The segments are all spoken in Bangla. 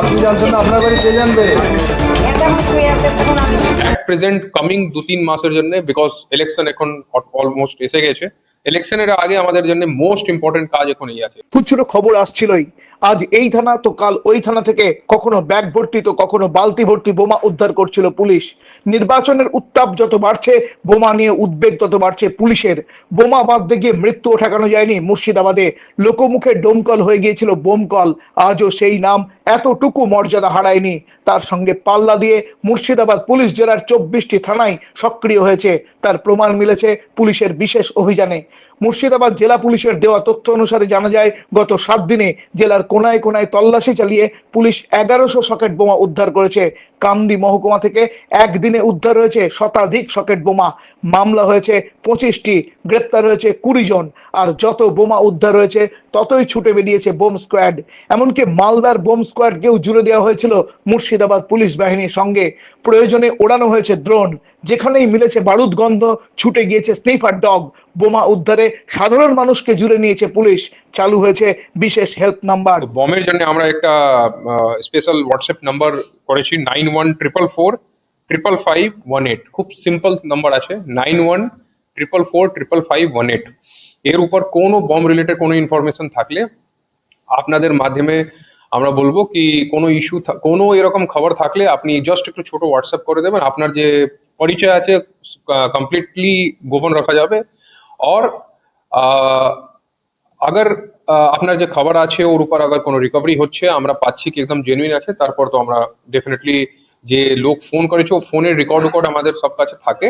আপনি জানছেন না আপনার বাড়ি কে জানবে? অ্যাট প্রেজেন্ট কামিং দু তিন মাসের জন্য বিকজ ইলেকশন এখন অলমোস্ট এসে গেছে। ইলেকশনের আগে আমাদের জন্য মোস্ট ইম্পর্টেন্ট কাজ এখন এই আছে। খুচরো খবর আসছিলই। আজ এই থানা তো কাল ওই থানা থেকে কখনো ব্যাগ ভর্তি, তো কখনো বালতি ভর্তি বোমা উদ্ধার করছিল পুলিশ। নির্বাচনের উত্তাপ যত বাড়ছে, বোমা নিয়ে উদ্বেগ তত বাড়ছে পুলিশের। বোমা বাঁধতে গিয়ে মৃত্যুও ঠেকানো যায়নি মুর্শিদাবাদে। লোকমুখে ডোমকল হয়ে গিয়েছিল বোমকল। আজও সেই নাম এতটুকু মর্যাদা হারায়নি। তার সঙ্গে পাল্লা দিয়ে মুর্শিদাবাদ পুলিশ জেলার চব্বিশটি থানায় সক্রিয় হয়েছে। তার প্রমাণ মিলেছে পুলিশের বিশেষ অভিযানে। মুর্শিদাবাদ জেলা পুলিশের দেওয়া তথ্য অনুসারে জানা যায়, গত সাত দিনে জেলার কোনায় কোনায় তল্লাশি চালিয়ে পুলিশ এগারোশো সকেট বোমা উদ্ধার করেছে। কামদি মহকুমা থেকে একদিনে উদ্ধার হয়েছে শতাধিক সকেট বোমা। মামলা হয়েছে পঁচিশটি, গ্রেপ্তার হয়েছে কুড়ি জন। আর যত বোমা উদ্ধার হয়েছে, ততই ছুটে বেরিয়েছে বোম স্কোয়াড। এমনকি মালদার বোম স্কোয়াডকেও জুড়ে দেওয়া হয়েছিল মুর্শিদাবাদ পুলিশ বাহিনীর সঙ্গে। প্রয়োজনে ওড়ানো হয়েছে ড্রোন। যেখানেই মিলেছে বারুদ গন্ধ, ছুটে গিয়েছে স্নিফার ডগ। বোমা উদ্ধারে সাধারণ মানুষকে জুড়ে নিয়েছে পুলিশ। চালু হয়েছে বিশেষ হেল্প নাম্বার। বমের জন্য আমরা একটা স্পেশাল হোয়াটসঅ্যাপ নাম্বার করেছি nine one triple four triple five one eight খুব সিম্পল নাম্বার আছে nine one triple four triple five one eight এর উপর কোনো বম রিলেটেড কোনো ইনফরমেশন থাকলে আপনাদের মাধ্যমে আমরা বলব কি কোনো ইস্যু কোনো এরকম খবর থাকলে আপনি জাস্ট একটু ছোট হোয়াটসঅ্যাপ করে দেবেন। আপনার যে পরিচয় আছে কমপ্লিটলি গোপন রাখা যাবে और আহ, अगर আহ, আপনার যে খবর আছে ওর উপর আবার কোনো রিকভারি হচ্ছে আমরা পাচ্ছি কি একদম জেনুইন আছে তারপর তো আমরা ডেফিনেটলি যে লোক ফোন করেছে ও ফোনের রেকর্ড রেকর্ড আমাদের সব কাছে থাকে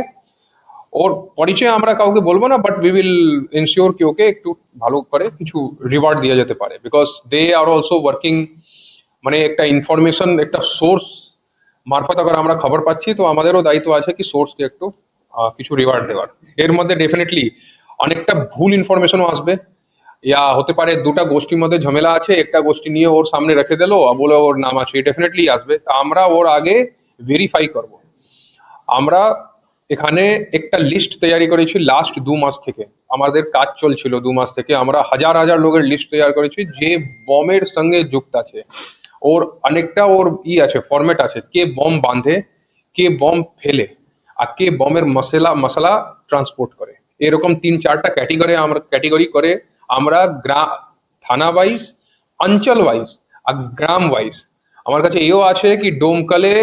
ওর পরিচয় আমরা কাউকে বলবো না বাট উই উইল এনশিওর কি ওকে একটু ভালো করে কিছু রিওয়ার্ড দেওয়া যেতে পারে because they are also working মানে একটা ইনফরমেশন একটা সোর্স মারফত আবার আমরা খবর পাচ্ছি, তো আমাদেরও দায়িত্ব আছে কি সোর্সকে একটু কিছু রিওয়ার্ড দেওয়ার। এর মধ্যে ডেফিনেটলি অনেকটা ভুল ইনফরমেশনও আসবে। ইয়া, হতে পারে দুটা গোষ্ঠীর মধ্যে ঝামেলা আছে, একটা গোষ্ঠী নিয়ে ওর সামনে রেখে দিলো, বলে ওর নাম আছে ডেফিনেটলি আসবে। তা আমরা ওর আগে ভেরিফাই করব। আমরা এখানে একটা লিস্ট তৈরি করেছি লাস্ট দু মাস থেকে। আমাদের কাজ চলছিল দু মাস থেকে। আমরা হাজার হাজার লোকের লিস্ট তৈরি করেছি, যে বমের সঙ্গে যুক্ত আছে। ওর অনেকটা ওর ই আছে ফরম্যাট আছে, কে বম বাঁধে, কে বম ফেলে, আর কে বমের মশলা মশলা ট্রান্সপোর্ট করে। এরকম তিন, চারটা ক্যাটেগরি আমরা ক্যাটেগরি করে আমরা গ্রা থানা ওয়াইজ অঞ্চল ওয়াইজ আর গ্রাম ওয়াইজ আমার কাছে এও আছে কি, ডোমকালে,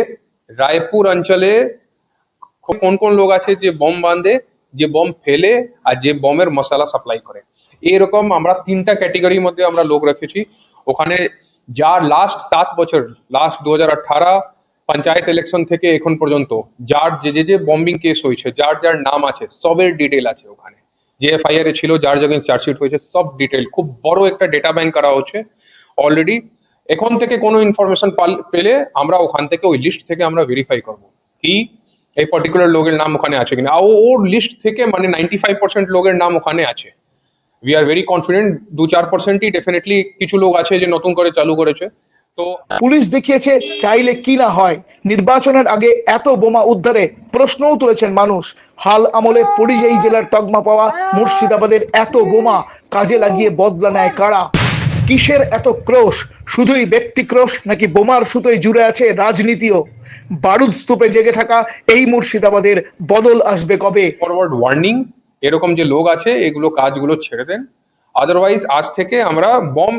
রায়পুর অঞ্চলে কোন কোন লোক আছে যে বম বাঁধে, যে বম ফেলে, আর যে বমের মশলা সাপ্লাই করে। এরকম আমরা তিনটা ক্যাটেগরির মধ্যে আমরা লোক রেখেছি। ওখানে যার লাস্ট সাত বছর লাস্ট দু পঞ্চায়েত ইলেকশন থেকে এখন পর্যন্ত, যার যে যে যে বম্বিং কেস হয়েছে, যার যার নাম আছে, সবের ডিটেল আছে ওখানে। যে এফআইআর ছিল, যার জায়গায় চার্জশিট হয়েছে, সব ডিটেল খুব বড় একটা ডেটা ব্যাংক করা হচ্ছে অলরেডি এখন থেকে কোনো ইনফরমেশন পেলে আমরা ওখান থেকে ওই লিস্ট থেকে আমরা ভেরিফাই করব কি এই পার্টিকুলার লোকের নাম ওখানে আছে কিনা। ও- ওর লিস্ট থেকে মানে নাইনটি ফাইভ পার্সেন্ট লোকের নাম ওখানে আছে। উই আর ভেরি কনফিডেন্ট দু চার পার্সেন্টই ডেফিনেটলি কিছু লোক আছে যে নতুন করে চালু করেছে। তো পুলিশ দেখিয়েছে চাইলে কি না হয়। নির্বাচনের আগে এত বোমা উদ্ধারে প্রশ্নও তুলেছেন মানুষ। হাল আমলে পরিযায়ী জেলার তকমা পাওয়া মুর্শিদাবাদের এত বোমা কাজে লাগিয়ে বদলা নেয় কারা? কিসের এত ক্রোশ? শুধুই ব্যক্তি ক্রোশ নাকি বোমার সুতোয় জুড়ে আছে রাজনীতিও? বারুদ স্তূপে জেগে থাকা এই মুর্শিদাবাদের বদল আসবে কবে? ফরওয়ার্ড ওয়ার্নিং এরকম যে লোক আছে এগুলো কাজগুলো ছেড়ে দেন। আদারওয়াইজ আজ থেকে আমরা বম